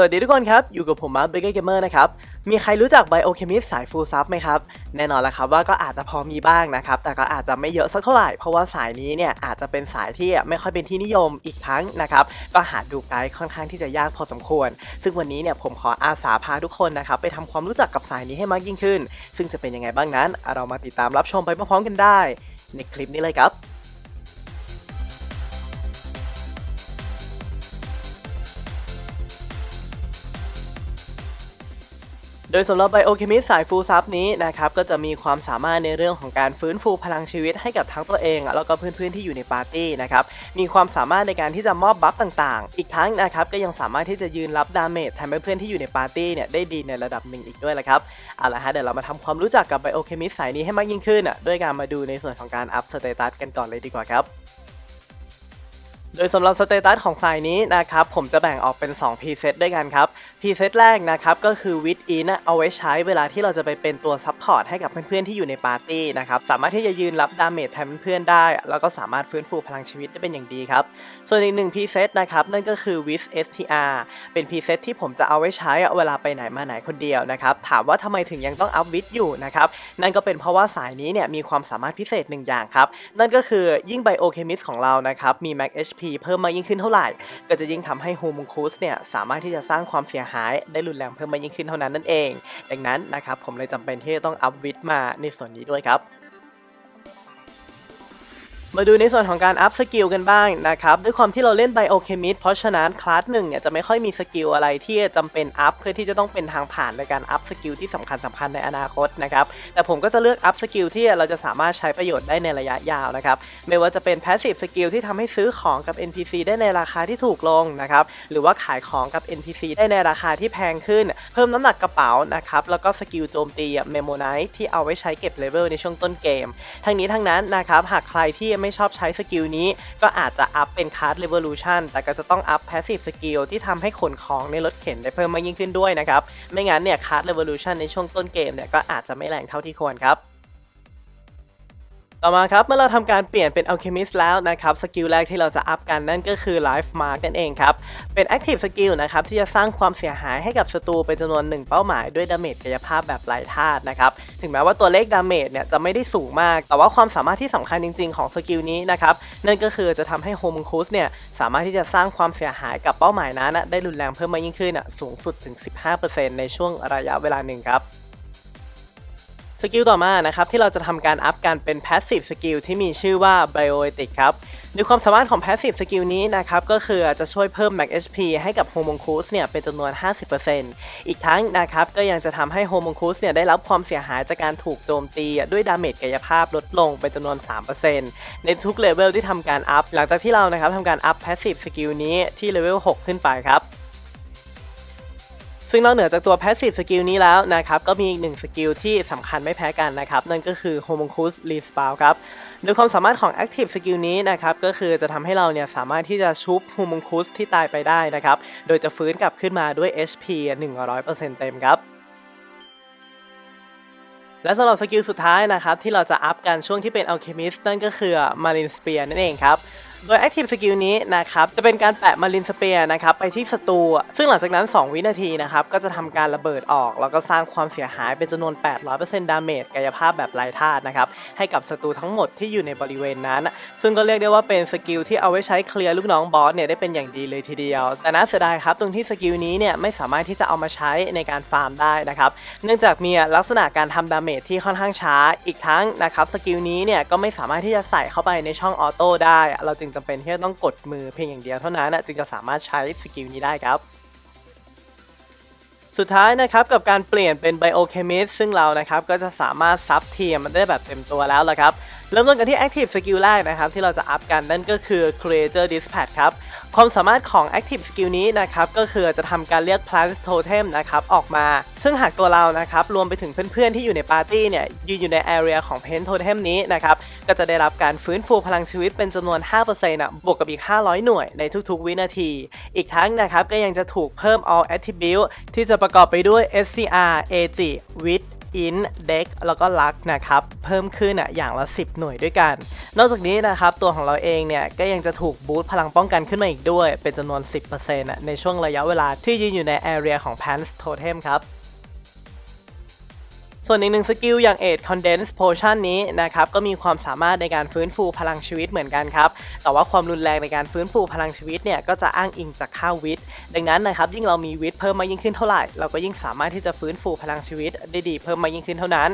สวัสดีทุกคนครับ อยู่กับผมมาร์คเบเกอร์เกมเมอร์นะครับ มีใครรู้จักไบโอเคมิสสายฟูลซับไหมครับ แน่นอนแล้วครับว่าก็อาจจะพอมีบ้างนะครับ แต่ก็อาจจะไม่เยอะสักเท่าไหร่ เพราะว่าสายนี้เนี่ยอาจจะเป็นสายที่ไม่ค่อยเป็นที่นิยมอีกทั้งนะครับ ก็หาดูไกด์ค่อนข้างที่จะยากพอสมควร ซึ่งวันนี้เนี่ยผมขออาสาพาทุกคนนะครับไปทำความรู้จักกับสายนี้ให้มากยิ่งขึ้น ซึ่งจะเป็นยังไงบ้างนั้น เรามาติดตามรับชมไปพร้อมๆกันได้ ในคลิปนี้เลยครับ ยสำหรับไบโอเคมิสสายฟูลซับนี้นะครับก็จะมีความสามารถในเรื่องของการฟื้นฟูพลังชีวิตให้กับทั้งตัวเอง แล้วก็เพื่อนๆที่อยู่ในปาร์ตี้นะครับมีความสามารถในการที่จะมอบบัฟต่างๆ อีกทั้งนะครับก็ยังสามารถที่จะยืนรับดาเมจแทนเพื่อนๆที่อยู่ในปาร์ตี้เนี่ยได้ดีในระดับหนึ่งอีกด้วยละครับเอาละฮะเดี๋ยวเรามาทำความรู้จักกับไบโอเคมิสสายนี้ให้มากยิ่งขึ้นด้วยการมาดูในส่วนของการอัพสเตตัสกันก่อนเลยดีกว่าครับ โดยสำหรับสเตตัสของสายนี้นะครับผมจะแบ่งออกเป็น2 preset ด้วยกันครับ preset แรกนะครับก็คือ with in น่ะเอาไว้ใช้เวลาที่เราจะไปเป็นตัว support ให้กับเพื่อนๆที่อยู่ในปาร์ตี้นะครับสามารถที่จะยืนรับดาเมจแทนเพื่อนๆได้ แล้วก็สามารถฟื้นฟูพลังชีวิตได้เป็นอย่างดีครับ ส่วนอีกหนึ่ง preset นะครับนั่นก็คือ with str เป็น preset ที่ผมจะเอาไว้ใช้เวลาไปไหนมาไหนคนเดียวนะครับถามว่าทำไมถึงยังต้อง up with อยู่นะครับนั่นก็เป็นเพราะว่าสายนี้เนี่ยมีความสามารถพิเศษหนึ่งอย่างครับนั่นก็คือยิ่ง biochemist ของเรานะครับมี max HP เพิ่มมากยิ่งขึ้นเท่าไหร่ ก็จะยิ่งทำให้โฮมูคูสเนี่ยสามารถที่จะสร้างความเสียหายได้รุนแรงเพิ่มมากยิ่งขึ้นเท่านั้นนั่นเอง ดังนั้นนะครับผมเลยจำเป็นที่จะต้องอัพวิดมาในส่วนนี้ด้วยครับ มาดูในส่วนของการอัพสกิลกันบ้างนะครับ ด้วยความที่เราเล่นไบโอเคมิสเพราะฉะนั้นคลาสหนึ่งเนี่ยจะไม่ค่อยมีสกิลอะไรที่จำเป็นอัพเพื่อที่จะต้องเป็นทางผ่านในการอัพสกิลที่สำคัญสำคัญในอนาคตนะครับ แต่ผมก็จะเลือกอัพสกิลที่เราจะสามารถใช้ประโยชน์ได้ในระยะยาวนะครับ ไม่ว่าจะเป็นแพสซีฟสกิลที่ทำให้ซื้อของกับ NPC ได้ในราคาที่ถูกลงนะครับ หรือว่าขายของกับ NPC ได้ในราคาที่แพงขึ้น เพิ่มน้ำหนักกระเป๋านะครับ แล้วก็สกิลโจมตีเมโมไนท์ที่เอาไว้ใช้เก็บเลเวลในช่วงต้นเกม ทั้งนี้ทั้งนั้นนะครับหากใครที่ไม่ชอบใช้สกิลนี้ ก็อาจจะอัพเป็นคาร์ดเร v o l u t i o n แต่ก็จะต้องอัพแพสซีฟสกิลที่ทำให้ขนของในรถเข็นได้เพิ่มมากยิ่งขึ้นด้วยนะครับ ไม่งั้นเนี่ยคาร์ดเร v o l u t i o n ในช่วงต้นเกมเนี่ยก็อาจจะไม่แรงเท่าที่ควรครับ ต่อมาครับเมื่อเราทำการเปลี่ยนเป็น Alchemist แล้วนะครับสกิลแรกที่เราจะอัพกันนั่นก็คือ Life Mark นั่นเองครับ เป็น Active Skill นะครับที่จะสร้างความเสียหายให้กับศัตรูเป็นจำนวน 1 เป้าหมายด้วยดาเมจกายภาพแบบไร้ธาตุนะครับถึงแม้ว่าตัวเลขดาเมจเนี่ยจะไม่ได้สูงมาก แต่ว่าความสามารถที่สำคัญจริง ๆ ของสกิลนี้นะครับนั่นก็คือจะทำให้ Homunculus เนี่ยสามารถที่จะสร้างความเสียหายกับเป้าหมายนั้นได้รุนแรงเพิ่มมากยิ่งขึ้นอะสูงสุดถึง 15%ในช่วงระยะเวลาหนึ่งครับ สกิลต่อมานะครับที่เราจะทำการอัพกันเป็น Passive Skill ที่มีชื่อว่า Bioetic ครับโดยความสามารถของ Passive Skill นี้นะครับก็คือจะช่วยเพิ่ม Max HP ให้กับ Homunculus เนี่ยเป็นจำนวน 50%อีกทั้งนะครับก็ยังจะทำให้ Homunculus เนี่ยได้รับความเสียหายจากการถูกโจมตีด้วยดาเมจกายภาพลดลงเป็นจำนวน 3%ในทุกเลเวลที่ทำการอัพ หลังจากที่เรานะครับทำการอัพ Passive Skill นี้ที่เลเวล 6 ขึ้นไปครับ ซึ่งนอกเหนือจากตัว Passive Skill นี้แล้วนะครับก็มีอีกหนึ่งสกิลที่สำคัญไม่แพ้กันนะครับนั่นก็คือ Homunculus r e s p a w ครับโดยความสามารถของ Active Skill นี้นะครับก็คือจะทำให้เราเนี่ยสามารถที่จะชุบ Homunculus ที่ตายไปได้นะครับโดยจะฟื้นกลับขึ้นมาด้วย HP 100%เต็มครับและสำหรับสกิลสุดท้ายนะครับที่เราจะอัพกันช่วงที่เป็น Alchemist นั่นก็คือ Marine Spear นั่นเองครับ โดย Active Skill นี้นะครับจะเป็นการแปะ Marine Spear นะครับไปที่ศัตรูซึ่งหลังจากนั้น 2 วินาทีนะครับก็จะทำการระเบิดออก แล้วก็สร้างความเสียหายเป็นจำนวน 800%ดาเมจกายภาพแบบไร้ธาตุนะครับให้กับศัตรูทั้งหมดที่อยู่ในบริเวณนั้น ซึ่งก็เรียกได้ว่าเป็นสกิลที่เอาไว้ใช้เคลียร์ลูกน้องบอสเนี่ยได้เป็นอย่างดีเลยทีเดียว แต่น่าเสียดายครับตรงที่สกิลนี้เนี่ยไม่สามารถที่จะเอามาใช้ในการฟาร์มได้นะครับเนื่องจากมีลักษณะการทำดาเมจที่ค่อนข้างช้าอีกทั้งนะครับสกิลนี้เนี่ยก็ไม่สามารถที่จะใส่เข้าไปในช่องออโต้ได้เราจึงจำเป็นที่จะต้องกดมือเพียงอย่างเดียวเท่านั้นนะจึงจะสามารถใช้สกิลนี้ได้ครับ สุดท้ายนะครับกับการเปลี่ยนเป็นไบโอเคมิสซึ่งเรานะครับก็จะสามารถซับเทียมมันได้แบบเต็มตัวแล้วละครับเริ่มต้นกันที่ Active Skill แรกนะครับที่เราจะอัพกันนั่นก็คือ Creator Dispatch ครับ ความสามารถของ Active Skill นี้นะครับก็คือจะทำการเรียก Plus Totem นะครับออกมา ซึ่งหากตัวเรานะครับรวมไปถึงเพื่อนๆที่อยู่ในปาร์ตี้เนี่ยยืนอยู่ใน area ของ Paint Totem นี้นะครับก็จะได้รับการฟื้นฟูพลังชีวิตเป็นจำนวน5%อะบวกกับอีก 500 หน่วยในทุกๆ วินาที อีกทั้งนะครับก็ยังจะถูกเพิ่ม All Attribute ที่จะประกอบไปด้วย SCR AG Wit อินเด็กแล้วก็ลักนะครับ เพิ่มขึ้นอะอย่างละ 10 หน่วยด้วยกัน นอกจากนี้นะครับ ตัวของเราเองเนี่ย ก็ยังจะถูกบูตพลังป้องกันขึ้นมาอีกด้วย เป็นจำนวน 10%อะในช่วงระยะเวลาที่ยืนอยู่ในแอเรียของ Pants Totem ครับ ส่วนอีกหนึ่งสกิลอย่าง Aid Condense Potion นี้นะครับก็มีความสามารถในการฟื้นฟูพลังชีวิตเหมือนกันครับแต่ว่าความรุนแรงในการฟื้นฟูพลังชีวิตเนี่ยก็จะอ้างอิงจากค่าวิทย์ดังนั้นนะครับยิ่งเรามีวิทย์เพิ่มมากยิ่งขึ้นเท่าไหร่ เราก็ยิ่งสามารถที่จะฟื้นฟูพลังชีวิตได้ดีเพิ่มมากยิ่งขึ้นเท่านั้น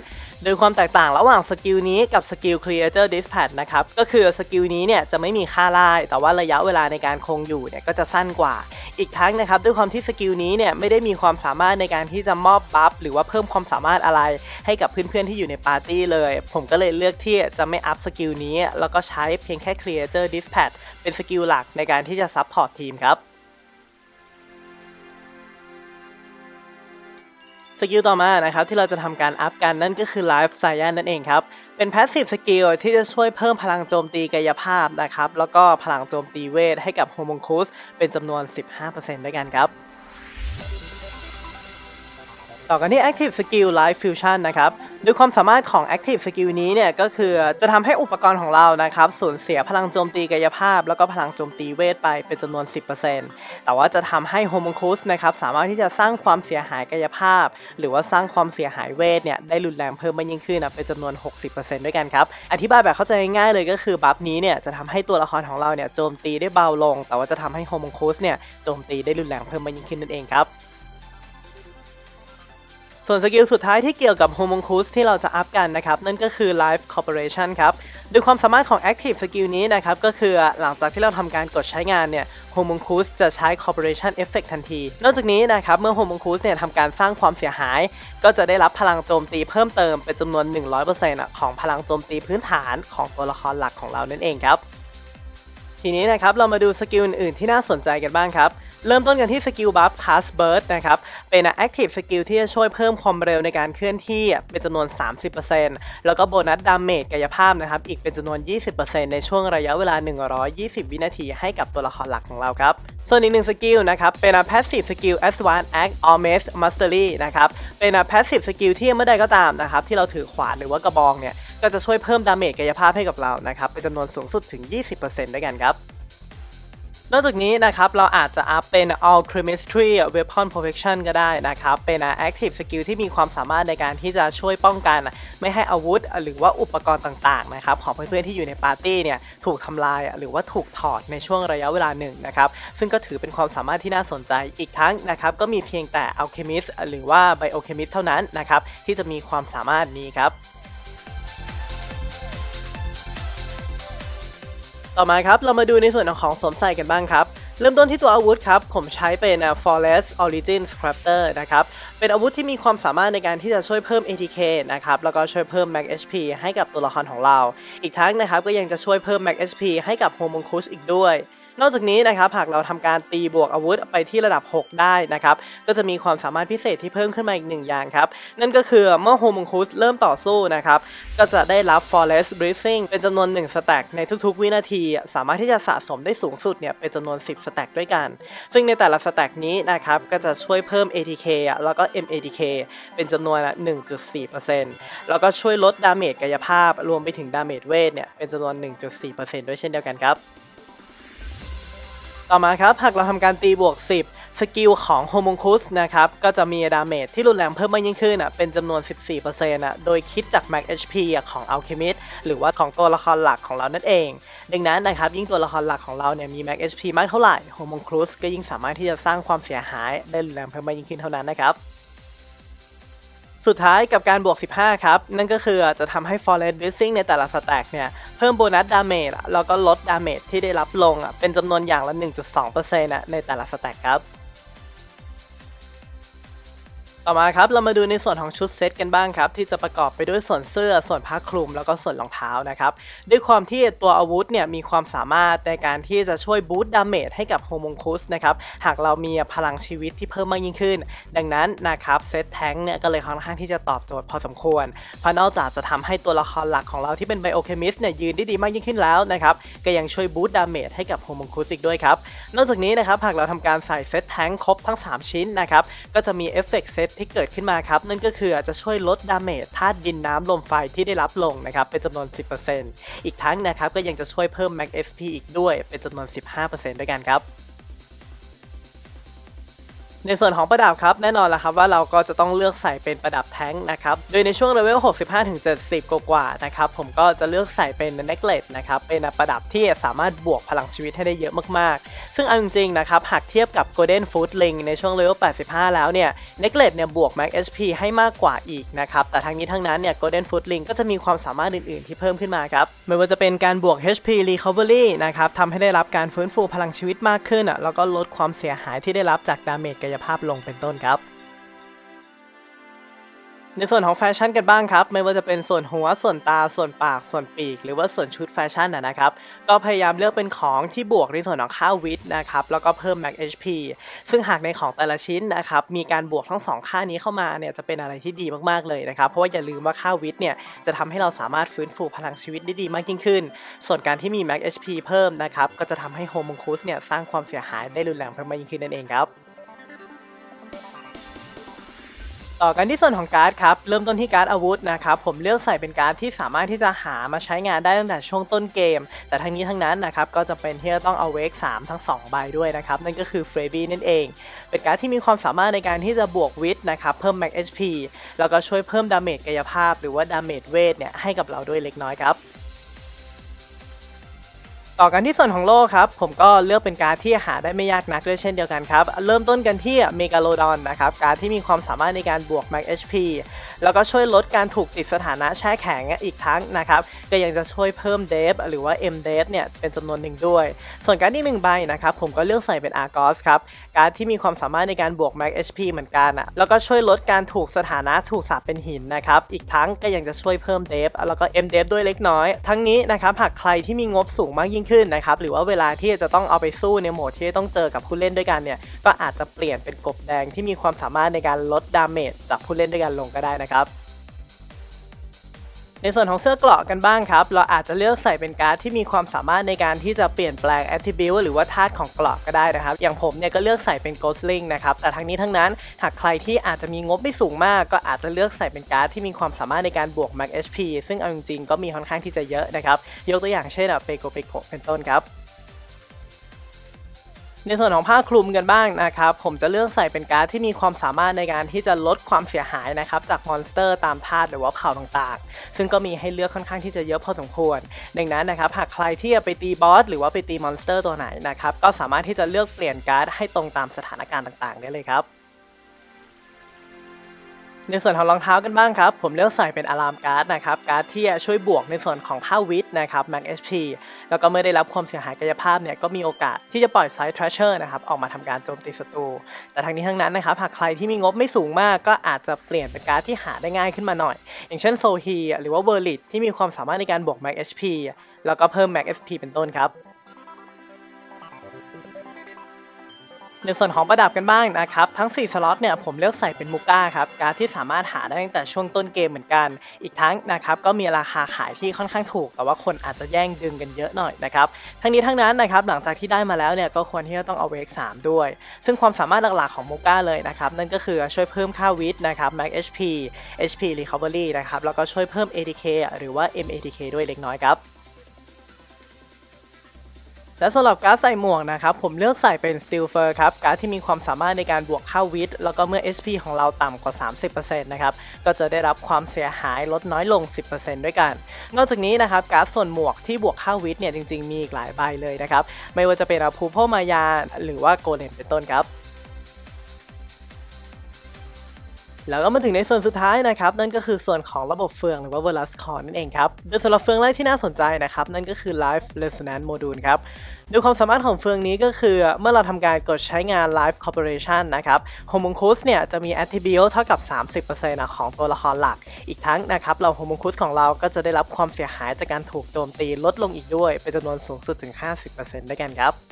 โดยความแตกต่างระหว่างสกิลนี้กับสกิล Creator Dispatch นะครับก็คือสกิลนี้เนี่ยจะไม่มีค่าล่ายแต่ว่าระยะเวลาในการคงอยู่เนี่ยก็จะสั้นกว่า อีกทั้งนะครับด้วยความที่สกิลนี้เนี่ยไม่ได้มีความสามารถในการที่จะมอบบัฟหรือว่าเพิ่มความสามารถอะไรให้กับเพื่อนๆที่อยู่ในปาร์ตี้เลย ผมก็เลยเลือกที่จะไม่อัพสกิลนี้ แล้วก็ใช้เพียงแค่ Creator Dispatch เป็นสกิลหลักในการที่จะซัพพอร์ตทีมครับสกิลต่อมานะครับที่เราจะทำการอัพกันนั่นก็คือ Life Science นั่นเองครับ เป็น Passive Skill ที่จะช่วยเพิ่มพลังโจมตีกายภาพนะครับ แล้วก็พลังโจมตีเวทให้กับ Homunculus เป็นจำนวน 15%ด้วยกันครับ ต่อกันที่ Active Skill Life Fusion นะครับโดยความสามารถของ Active Skill นี้เนี่ยก็คือจะทำให้อุปกรณ์ของเรานะครับสูญเสียพลังโจมตีกายภาพ แล้วก็พลังโจมตีเวทไปเป็นจำนวน 10%แต่ว่าจะทำให้ Homunculus นะครับสามารถที่จะสร้างความเสียหายกายภาพ หรือว่าสร้างความเสียหายเวทเนี่ยได้รุนแรงเพิ่มมากยิ่งขึ้นนะเป็นจำนวน 60%ด้วยกันครับอธิบายแบบเข้าใจง่ายๆเลยก็คือบัฟนี้เนี่ยจะทำให้ตัวละครของเราเนี่ยโจมตีได้เบาลง แต่ว่าจะทำให้ Homunculus เนี่ยโจมตีได้รุนแรงเพิ่มมากยิ่งขึ้นนั่นเองครับ ส่วนสกิลสุดท้ายที่เกี่ยวกับ Homunculus ที่เราจะอัพกันนะครับ นั่นก็คือ Life Corporation ครับโดยความสามารถของ Active Skill นี้นะครับ ก็คือหลังจากที่เราทำการกดใช้งานเนี่ย Homunculus จะใช้ Corporation Effect ทันที นอกจากนี้นะครับ เมื่อ Homunculus เนี่ยทำการสร้างความเสียหาย ก็จะได้รับพลังโจมตีเพิ่มเติมเป็นจำนวน 100%อะของพลังโจมตีพื้นฐานของตัวละครหลักของเรานั่นเองครับทีนี้นะครับเรามาดูสกิลอื่นๆที่น่าสนใจกันบ้างครับ เริ่มต้นกันที่สกิลบัฟ Cast Burst นะครับ เป็น Active Skill ที่จะช่วยเพิ่มความเร็วในการเคลื่อนที่เป็นจำนวน 30%แล้วก็โบนัสดาเมจกายภาพนะครับ อีกเป็นจำนวน 20%ในช่วงระยะเวลา 120 วินาทีให้กับตัวละครหลักของเราครับส่วนอีกหนึ่งสกิลนะครับ เป็น Passive Skill Advanced Act or Mace Mastery นะครับ เป็น Passive Skill ที่เมื่อใดก็ตามนะครับ ที่เราถือขวานหรือว่ากระบองเนี่ย ก็จะช่วยเพิ่มดาเมจกายภาพให้กับเรานะครับ เป็นจำนวนสูงสุดถึง 20%ด้วยกันครับ นอกจากนี้นะครับเราอาจจะอัพเป็น All Chemistry Weapon Protection ก็ได้นะครับ เป็น Active Skill ที่มีความสามารถในการที่จะช่วยป้องกัน ไม่ให้อาวุธ หรือว่าอุปกรณ์ต่างๆนะครับของเพื่อนๆที่อยู่ในปาร์ตี้เนี่ยถูกทำลายหรือว่าถูกถอดในช่วงระยะเวลาหนึ่งนะครับ ซึ่งก็ถือเป็นความสามารถที่น่าสนใจอีกทั้งนะครับก็มีเพียงแต่ Alchemist หรือว่า Biochemist เท่านั้นนะครับที่จะมีความสามารถนี้ครับ ต่อมาครับเรามาดูในส่วนของสวมใส่กันบ้างครับเริ่มต้นที่ตัวอาวุธครับ ผมใช้เป็น Forest Origin Scrapter นะครับ เป็นอาวุธที่มีความสามารถในการที่จะช่วยเพิ่ม ATK นะครับ แล้วก็ช่วยเพิ่ม Max HP ให้กับตัวละครของเรา อีกทั้งนะครับก็ยังจะช่วยเพิ่ม Max HP ให้กับ h o m u n c u s อีกด้วย นอกจากนี้นะครับหากเราทำการตีบวกอาวุธไปที่ระดับ 6 ได้นะครับก็จะมีความสามารถพิเศษที่เพิ่มขึ้นมาอีกหนึ่งอย่างครับนั่นก็คือเมื่อ Homunculus เริ่มต่อสู้นะครับก็จะได้รับ Forest Breathing เป็นจำนวน1สแต็กในทุกๆ วินาที สามารถที่จะสะสมได้สูงสุดเนี่ยเป็นจำนวน 10สแต็กด้วยกัน ซึ่งในแต่ละสแต็กนี้นะครับก็จะช่วยเพิ่ม ATK แล้วก็ MATK เป็นจำนวน 1.4%แล้วก็ช่วยลดดาเมจกายภาพ รวมไปถึงดาเมจเวทเนี่ยเป็นจำนวน 1.4%ด้วยเช่นเดียวกันครับ ต่อมาครับหากเราทำการตีบวก 10 สกิลของโฮมงคุสนะครับก็จะมีดาเมจที่รุนแรงเพิ่มมากยิ่งขึ้นอะเป็นจำนวน 14%อะโดยคิดจาก Max HP อะของ Alchemist หรือว่าของตัวละครหลักของเรานั่นเอง ดังนั้นนะครับยิ่งตัวละครหลักของเราเนี่ยมี Max HP มากเท่าไหร่โฮมงคุสก็ยิ่งสามารถที่จะสร้างความเสียหายได้รุนแรงเพิ่มมากยิ่งขึ้นเท่านั้นนะครับ สุดท้ายกับการบวก 15 ครับ นั่นก็คือจะทำให้ Forest Blessing ในแต่ละสแต็กเนี่ย เพิ่มโบนัสดาเมจแล้วก็ลดดาเมจที่ได้รับลงอะเป็นจำนวนอย่างละ 1.2%อะในแต่ละสแต็กครับ ต่อมาครับเรามาดูในส่วนของชุดเซตกันบ้างครับที่จะประกอบไปด้วยส่วนเสื้อส่วนผ้าคลุมแล้วก็ส่วนรองเท้านะครับด้วยความที่ตัวอาวุธเนี่ยมีความสามารถในการที่จะช่วยบูตดาเมจให้กับโฮม n คุสนะครับหากเรามีพลังชีวิตที่เพิ่มมากยิ่งขึ้น ดังนั้นนะครับเซตแทงเนี่ยก็เลยค่อนข้างที่จะตอบโจทย์พอสมควรเพราะนอกจากจะทำให้ตัวละครหลักของเราที่เป็นไบโอเคมิสเนี่ยยืนได้ดีมากยิ่งขึ้นแล้วนะครับก็ยังช่วยบูตดาเมจให้กับโฮม n คุสอีกด้วยครับนอกจากนี้นะครับหากเราทำการใส่เซตแทงครบทั้ง 3 ชิ้นนะครับก็จะมีเอฟเฟกต์เซตที่เกิดขึ้นมาครับ นั่นก็คืออาจะช่วยลดดาเมจธาตุดินน้ำลมไฟที่ได้รับลงนะครับเป็นจำนวน 10%อีกทั้งนะครับก็ยังจะช่วยเพิ่ม Max SP อีกด้วยเป็นจำนวน 15%ด้วยกันครับ ในส่วนของประดับครับแน่นอนแล้วครับว่าเราก็จะต้องเลือกใส่เป็นประดับแท้งนะครับโดยในช่วงเลเวล 65-70 กว่าๆนะครับผมก็จะเลือกใส่เป็น necklace นะครับเป็นประดับที่สามารถบวกพลังชีวิตให้ได้เยอะมากๆ ซึ่งเอาจริงๆนะครับหากเทียบกับ golden food ring ในช่วงเลเวล 85 แล้วเนี่ย necklace เนี่ยบวก max HP ให้มากกว่าอีกนะครับแต่ทั้งนี้ทั้งนั้นเนี่ย golden food ring ก็จะมีความสามารถอื่นๆที่เพิ่มขึ้นมาครับไม่ว่าจะเป็นการบวก HP recovery นะครับทำให้ได้รับการฟื้นฟูพลังชีวิตมากขึ้นอะแล้วก็ลดความเสียหายที่ได้รับจากดาเมจกายภาพลงเป็นต้นครับ ในส่วนของแฟชั่นกันบ้างครับ ไม่ว่าจะเป็นส่วนหัวส่วนตาส่วนปากส่วนปีก หรือว่าส่วนชุดแฟชั่นนะครับ ก็พยายามเลือกเป็นของที่บวกในส่วนของค่าวิทนะครับแล้วก็เพิ่ม max HP ซึ่งหากในของแต่ละชิ้นนะครับมีการบวกทั้งสองค่านี้เข้ามาเนี่ยจะเป็นอะไรที่ดีมากๆเลยนะครับ เพราะว่าอย่าลืมว่าค่าวิทเนี่ยจะทำให้เราสามารถฟื้นฟูพลังชีวิตได้ดีมากยิ่งขึ้น ส่วนการที่มี max HP เพิ่มนะครับก็จะทำให้โฮมงคูสเนี่ยสร้างความเสียหายได้รุนแรงเพิ่มมากยิ่งขึ้นนั่นเองครับ ต่อกันที่ส่วนของการ์ดครับเริ่มต้นที่การ์ดอาวุธนะครับผมเลือกใส่เป็นการ์ดที่สามารถที่จะหามาใช้งานได้ตั้งแต่ช่วงต้นเกม แต่ทั้งนี้ทั้งนั้นนะครับก็จะเป็นที่จะต้องเอาเวก3ทั้ง2ใบด้วยนะครับนั่นก็คือเฟรบี้นั่นเอง เป็นการ์ดที่มีความสามารถในการที่จะบวกวิทนะครับเพิ่ม max HP แล้วก็ช่วยเพิ่มดาเมจกายภาพ หรือว่าดาเมจเวทเนี่ยให้กับเราด้วยเล็กน้อยครับ ต่อกันที่ส่วนของโลกครับ ผมก็เลือกเป็นการ์ดที่หาได้ไม่ยากนักด้วยเช่นเดียวกันครับ เริ่มต้นกันที่เมกาโลดอนนะครับ การ์ดที่มีความสามารถในการบวก Max HP แล้วก็ช่วยลดการถูกติดสถานะแช่แข็งอีกทั้งนะครับก็ยังจะช่วยเพิ่มเดฟหรือว่า M เดฟเนี่ยเป็นจำนวนหนึ่งด้วย ส่วนการ์ดที่หนึ่งใบนะครับผมก็เลือกใส่เป็น Argos ครับการ์ดที่มีความสามารถในการบวก Max HP เหมือนกันอะแล้วก็ช่วยลดการถูกสถานะถูกสาปเป็นหินนะครับอีกทั้งก็ยังจะช่วยเพิ่มเดฟแล้วก็ M เดฟด้วยเล็กน้อย ทั้งนี้นะครับหากใครที่มีงบสูงมากยิ่งขึ้นนะครับหรือว่าเวลาที่จะต้องเอาไปสู้ในโหมดที่ต้องเจอกับผู้เล่นด้วยกันเนี่ยก็อาจจะเปลี่ยนเป็นกบแดงที่มีความสามารถในการลดดาเมจจากผู้เล่นด้วยกันลงก็ได้นะครับในส่วนของเสื้อเกราะกันบ้างครับ เราอาจจะเลือกใส่เป็นการ์ดที่มีความสามารถในการที่จะเปลี่ยนแปลง attribute หรือว่าธาตุของเกราะก็ได้นะครับ อย่างผมเนี่ยก็เลือกใส่เป็น Ghostling นะครับ แต่ทั้งนี้ทั้งนั้นหากใครที่อาจจะมีงบไม่สูงมาก ก็อาจจะเลือกใส่เป็นการ์ดที่มีความสามารถในการบวก max HP ซึ่งเอาจริงๆก็มีค่อนข้างที่จะเยอะนะครับ ยกตัวอย่างเช่นเปโกเปโกเป็นต้นครับ ในส่วนของผ้าคลุมกันบ้างนะครับ ผมจะเลือกใส่เป็นการ์ดที่มีความสามารถในการที่จะลดความเสียหายนะครับจากมอนสเตอร์ตามธาตุหรือว่าเผ่าต่างๆ ซึ่งก็มีให้เลือกค่อนข้างที่จะเยอะพอสมควร ดังนั้นนะครับหากใครที่จะไปตีบอสหรือว่าไปตีมอนสเตอร์ตัวไหนนะครับก็สามารถที่จะเลือกเปลี่ยนการ์ดให้ตรงตามสถานการณ์ต่างๆ ได้เลยครับ ในส่วนของรองเท้ากันบ้างครับ ผมเลือกใส่เป็นอะลามการ์ดนะครับ การ์ดที่ช่วยบวกในส่วนของค่าวิทนะครับ Max HP แล้วก็เมื่อได้รับความเสียหายกายภาพเนี่ยก็มีโอกาสที่จะปล่อยไซส์ Thrasher นะครับออกมาทำการโจมตีศัตรู แต่ทั้งนี้ทั้งนั้นนะครับหากใครที่มีงบไม่สูงมาก ก็อาจจะเปลี่ยนเป็นการ์ดที่หาได้ง่ายขึ้นมาหน่อย อย่างเช่นโซฮีหรือว่าเวอร์ลิตที่มีความสามารถในการบวก Max HP แล้วก็เพิ่ม Max SP เป็นต้นครับ ในส่วนของประดับกันบ้างนะครับ ทั้ง 4 สล็อตเนี่ยผมเลือกใส่เป็นมูก้าครับการดที่สามารถหาได้ตั้งแต่ช่วงต้นเกมเหมือนกัน อีกทั้งนะครับก็มีราคาขายที่ค่อนข้างถูก แต่ว่าคนอาจจะแย่งดึงกันเยอะหน่อยนะครับทั้งนี้ทั้งนั้นนะครับหลังจากที่ได้มาแล้วเนี่ยก็ควรที่จะต้องเอาเวก3ด้วย ซึ่งความสามารถหลักๆของมูก้าเลยนะครับนั่นก็คือช่วยเพิ่มค่าวิทนะครับ max HP HP recovery นะครับแล้วก็ช่วยเพิ่ม ATK หรือว่า MATK ด้วยเล็กน้อยครับ และสำหรับการ์ดใส่หมวกนะครับผมเลือกใส่เป็น Steel Fur ครับการ์ดที่มีความสามารถในการบวกค่าวิทย์แล้วก็เมื่อ SP ของเราต่ำกว่า 30%นะครับก็จะได้รับความเสียหายลดน้อยลง 10%ด้วยกัน นอกจากนี้นะครับการ์ดส่วนหมวกที่บวกค่าวิทย์เนี่ยจริงๆมีอีกหลายใบเลยนะครับไม่ว่าจะเป็นอาภูโพมายาหรือว่าโกเลมเป็นต้นครับแล้วก็มาถึงในส่วนสุดท้ายนะครับ นั่นก็คือส่วนของระบบเฟืองหรือว่า Verus Core นั่นเองครับ โดยสำหรับเฟืองแรกที่น่าสนใจนะครับ นั่นก็คือ Live Resonance Module ครับ โดยความสามารถของเฟืองนี้ก็คือเมื่อเราทำการกดใช้งาน Live Corporation นะครับ h o m u n c u s เนี่ยจะมี Attribute เท่ากับ 30%อะของตัวละครหลัก อีกทั้งนะครับเรา h o m u n c u s ของเราก็จะได้รับความเสียหายจากการถูกโจมตีลดลงอีกด้วย เป็นจำนวนสูงสุดถึง 50%ด้วยกันครับ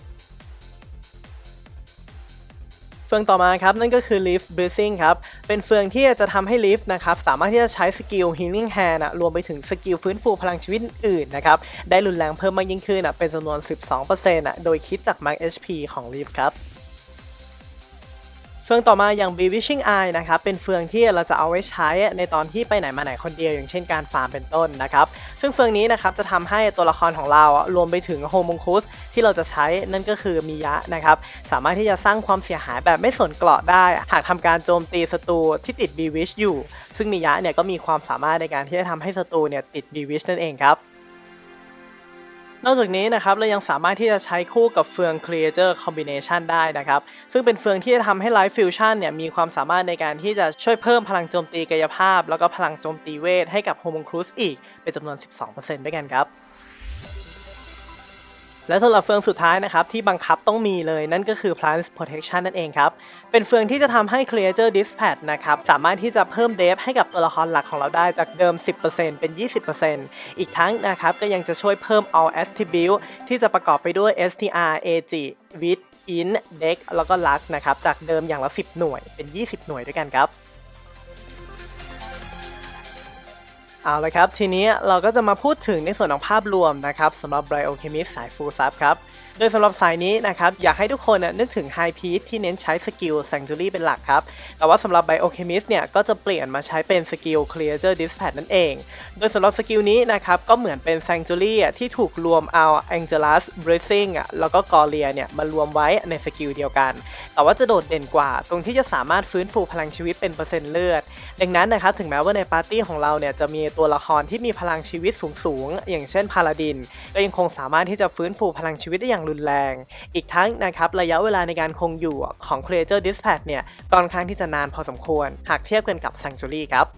ฟืองต่อมาครับนั่นก็คือ Leaf Breathing ครับ เป็นเฟืองที่จะทำให้ Leaf นะครับสามารถที่จะใช้สกิล Healing Hand อะรวมไปถึงสกิลฟื้นฟูพลังชีวิตอื่นนะครับ ได้รุนแรงเพิ่มมากยิ่งขึ้นอะเป็นจำนวน 12%อะโดยคิดจาก Max HP ของ Leaf ครับ เฟืองต่อมาอย่าง Bewitching Eye นะครับ เป็นเฟืองที่เราจะเอาไว้ใช้ในตอนที่ไปไหนมาไหนคนเดียวอย่างเช่นการฟาร์มเป็นต้นนะครับ ซึ่งเฟืองนี้นะครับจะทำให้ตัวละครของเรารวมไปถึงโฮมงคุสที่เราจะใช้นั่นก็คือมิยะนะครับ สามารถที่จะสร้างความเสียหายแบบไม่สนเกราะได้ หากทำการโจมตีศัตรูที่ติด Bewitch อยู่ ซึ่งมิยะเนี่ยก็มีความสามารถในการที่จะทำให้ศัตรูเนี่ยติด Bewitch นั่นเองครับ นอกจากนี้นะครับเรายังสามารถที่จะใช้คู่กับเฟือง Creator Combination ได้นะครับ ซึ่งเป็นเฟืองที่จะทำให้ Life Fusion เนี่ยมีความสามารถในการที่จะช่วยเพิ่มพลังโจมตีกายภาพ แล้วก็พลังโจมตีเวทให้กับ Homunculus อีก เป็นจำนวน 12%ด้วยกันครับ และสำหรับเฟืองสุดท้ายนะครับที่บังคับต้องมีเลยนั่นก็คือ Plant Protection นั่นเองครับ เป็นเฟืองที่จะทำให้ Creator Dispatch นะครับสามารถที่จะเพิ่มเดฟให้กับตัวละครหลักของเราได้จากเดิม 10%เป็น 20%อีกทั้งนะครับก็ยังจะช่วยเพิ่ม All Attribute ที่จะประกอบไปด้วย STR AG w i t h In Dex แล้วก็ Lux นะครับ จากเดิมอย่างละ 10 หน่วยเป็น 20 หน่วยด้วยกันครับ เอาละครับ ทีนี้เราก็จะมาพูดถึงในส่วนของภาพรวมนะครับสำหรับ Biochemist สาย Full Sub ครับ โดยสำหรับสายนี้นะครับ อยากให้ทุกคนนะนึกถึง High p e a c ที่เน้นใช้สกิล Sanctuary เป็นหลักครับ แต่ว่าสำหรับ Biochemist เนี่ย ก็จะเปลี่ยนมาใช้เป็นสกิล Creature Dispatch นั่นเอง โดยสำหรับสกิลนี้นะครับ ก็เหมือนเป็น Sanctuary อ่ที่ถูกรวมเอา Angelus Blessing อะแล้วก็ Gloria เนี่ยมารวมไว้ในสกิลเดียวกัน แต่ว่าจะโดดเด่นกว่า ตรงที่จะสามารถฟื้นฟูพลังชีวิตเป็นเปอร์เซ็นต์เลือด ดังนั้นนะครับถึงแม้ว่าในปาร์ตี้ของเราเนี่ยจะมีตัวละครที่มีพลังชีวิตสูงๆ อย่างเช่นพาลาดิน ก็ยังคงสามารถที่จะฟื้นฟูพลังชีวิตได้อย่างรุนแรง อีกทั้งนะครับระยะเวลาในการคงอยู่ของ Creator Dispatch เนี่ยก็ค่อนข้างที่จะนานพอสมควร หากเทียบกันกับ Sanctuary ครับ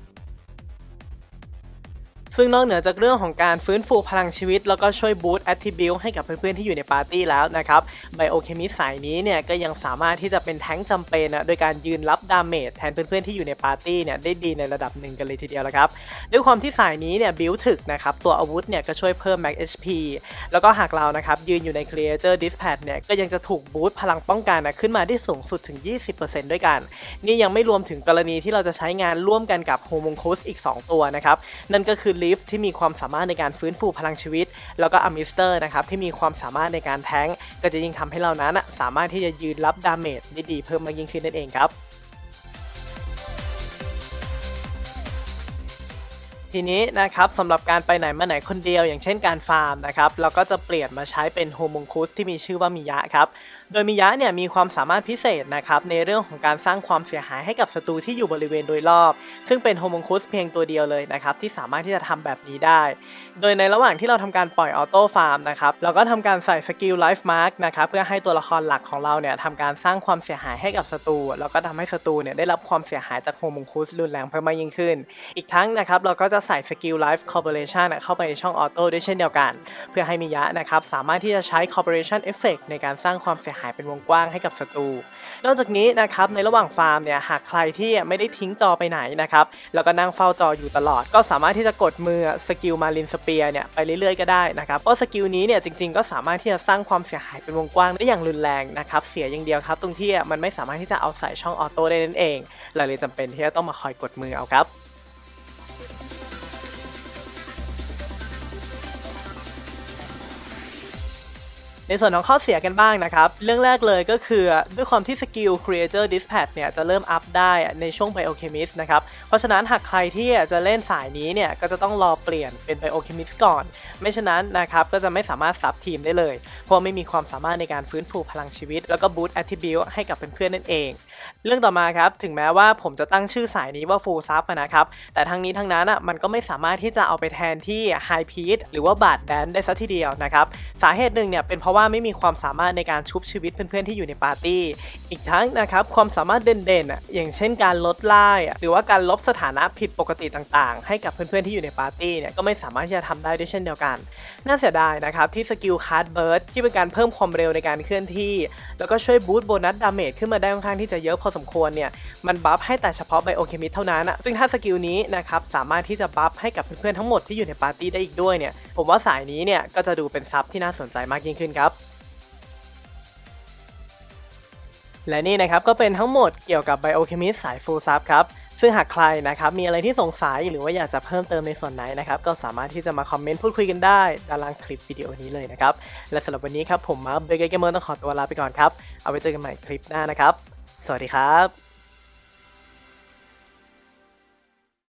ซึ่งนอกเหนือจากเรื่องของการฟื้นฟูพลังชีวิต แล้วก็ช่วยบูตแอตทิบิลให้กับเพื่อนๆที่อยู่ในปาร์ตี้แล้วนะครับไบโอเคมิสสายนี้เนี่ยก็ยังสามารถที่จะเป็นแท้งจำเป็นนะโดยการยืนรับดาเมจแทนเพื่อนๆที่อยู่ในปาร์ตี้เนี่ยได้ดีในระดับหนึ่งกันเลยทีเดียวแล้วครับ ด้วยความที่สายนี้เนี่ยบิลถึกนะครับตัวอาวุธเนี่ยก็ช่วยเพิ่ม Max HP แล้วก็หากเรานะครับยืนอยู่ใน Creator Dispatch เนี่ยก็ยังจะถูกบูตพลังป้องกันนะขึ้นมาได้สูงสุดถึง 20%ด้วยกัน นี่ยังไม่รวมถึงกรณีที่เราจะใช้งานร่วมกันกับ Homunculus อีก 2 ตัวนะครับนั่นก็คือ Lift ที่มีความสามารถในการฟื้นฟูพลังชีวิต แล้วก็ Amister นะครับที่มีความสามารถในการแทงก็จะยิ่งทำให้เรานั้นสามารถที่จะยืนรับดาเมจได้ดีเพิ่มมากยิ่งขึ้นนั่นเองครับ ทีนี้นะครับสำหรับการไปไหนมาไหนคนเดียว อย่างเช่นการฟาร์มนะครับเราก็จะเปลี่ยนมาใช้เป็นโฮมงคุสที่มีชื่อว่ามิยะครับ โดยมิยะเนี่ยมีความสามารถพิเศษนะครับในเรื่องของการสร้างความเสียหายให้กับศัตรูที่อยู่บริเวณโดยรอบ ซึ่งเป็นโฮมงคุสเพียงตัวเดียวเลยนะครับที่สามารถที่จะทำแบบนี้ได้ โดยในระหว่างที่เราทำการปล่อยออโต้ฟาร์มนะครับเราก็ทำการใส่สกิลไลฟ์มาร์กนะครับเพื่อให้ตัวละครหลักของเราเนี่ยทำการสร้างความเสียหายให้กับศัตรูแล้วก็ทำให้ศัตรูเนี่ยได้รับความเสียหายจากโฮมงคุสรุนแรงเพิ่มมากยิ่งขึ้น อีกทั้งนะครับเราก็จะใส่สกิลไลฟ์ Corporation เข้าไปในช่องออโต้ด้วยเช่นเดียวกัน เพื่อให้มิยะนะครับสามารถที่จะใช้ Corporation Effect ในการสร้างความเสียหายเป็นวงกว้างให้กับศัตรู นอกจากนี้นะครับในระหว่างฟาร์มเนี่ยหากใครที่ไม่ได้ทิ้งจอไปไหนนะครับแล้วก็นั่งเฝ้าจออยู่ตลอด ก็สามารถที่จะกดมือสกิลมาลินสเปียเนี่ยไปเรื่อยๆก็ได้นะครับเพราะสกิลนี้เนี่ยจริงๆ ก็สามารถที่จะสร้างความเสียหายเป็นวงกว้างได้อย่างรุนแรงนะครับเสียอย่างเดียวครับ ตรงที่มันไม่สามารถที่จะเอาใส่ช่องออโต้ได้นั่นเองเราเลยจำเป็นที่จะต้องมาคอยกดมือเอาครับ ในส่วนของข้อเสียกันบ้างนะครับ เรื่องแรกเลยก็คือด้วยความที่สกิล Creator Dispatch เนี่ยจะเริ่มอัพได้ในช่วง Biochemist นะครับ เพราะฉะนั้นหากใครที่จะเล่นสายนี้เนี่ยก็จะต้องรอเปลี่ยนเป็น Biochemist ก่อน ไม่ฉะนั้นนะครับก็จะไม่สามารถซับทีมได้เลย เพราะไม่มีความสามารถในการฟื้นฟูพลังชีวิต แล้วก็ Boost Attribute ให้กับเพื่อนๆนั่นเอง เรื่องต่อมาครับถึงแม้ว่าผมจะตั้งชื่อสายนี้ว่า Full Sub นะครับแต่ทั้งนี้ทั้งนั้นอะมันก็ไม่สามารถที่จะเอาไปแทนที่ High p e a c หรือว่าบาดแดนได้สัทีเดียวนะครับสาเหตุหนึ่งเนี่ยเป็นเพราะว่าไม่มีความสามารถในการชุบชีวิตเพื่อนๆที่อยู่ในปาร์ตี้ อีกทั้งนะครับความสามารถเด่นๆอย่างเช่นการลดไล่หรือว่าการลบสถานะผิดปกติต่างๆ ให้กับเพื่อนๆที่อยู่ในปาร์ตี้เนี่ยก็ไม่สามารถที่จะทำได้ด้วยเช่นเดียวกัน น่าเสียดายนะครับที่สกิลคาร์ดเบิร์ดที่เป็นการเพิ่มความเร็วในการเคลื่อนที่ แล้วก็ช่วยบูตโบนัสดาเมจขึ้นมาได้ค่อนข้างที่จะเยอะพอสมควรเนี่ยมันบัฟให้แต่เฉพาะไบโอเคมิสเท่านั้นอะซึ่งถ้าสกิลนี้นะครับสามารถที่จะบัฟให้กับเพื่อนๆทั้งหมดที่อยู่ในปาร์ตี้ได้อีกด้วยเนี่ยผมว่าสายนี้เนี่ยก็จะดูเป็นซับที่น่าสนใจมากยิ่งขึ้นครับและนี่นะครับก็เป็นทั้งหมดเกี่ยวกับ Biochemist สาย Full Sub ครับซึ่งหากใครนะครับมีอะไรที่สงสัยหรือว่าอยากจะเพิ่มเติมในส่วนไหนนะครับก็สามารถที่จะมาคอมเมนต์พูดคุยกันได้ด้านล่างคลิปวิดีโอนี้เลยนะครับและสำหรับวันนี้ครับผมมาเบเกเกมเมอร์ต้องขอตัวลาไปก่อนครับเอาไว้เจอกันใหม่คลิปหน้านะครับ สวัสดีครับ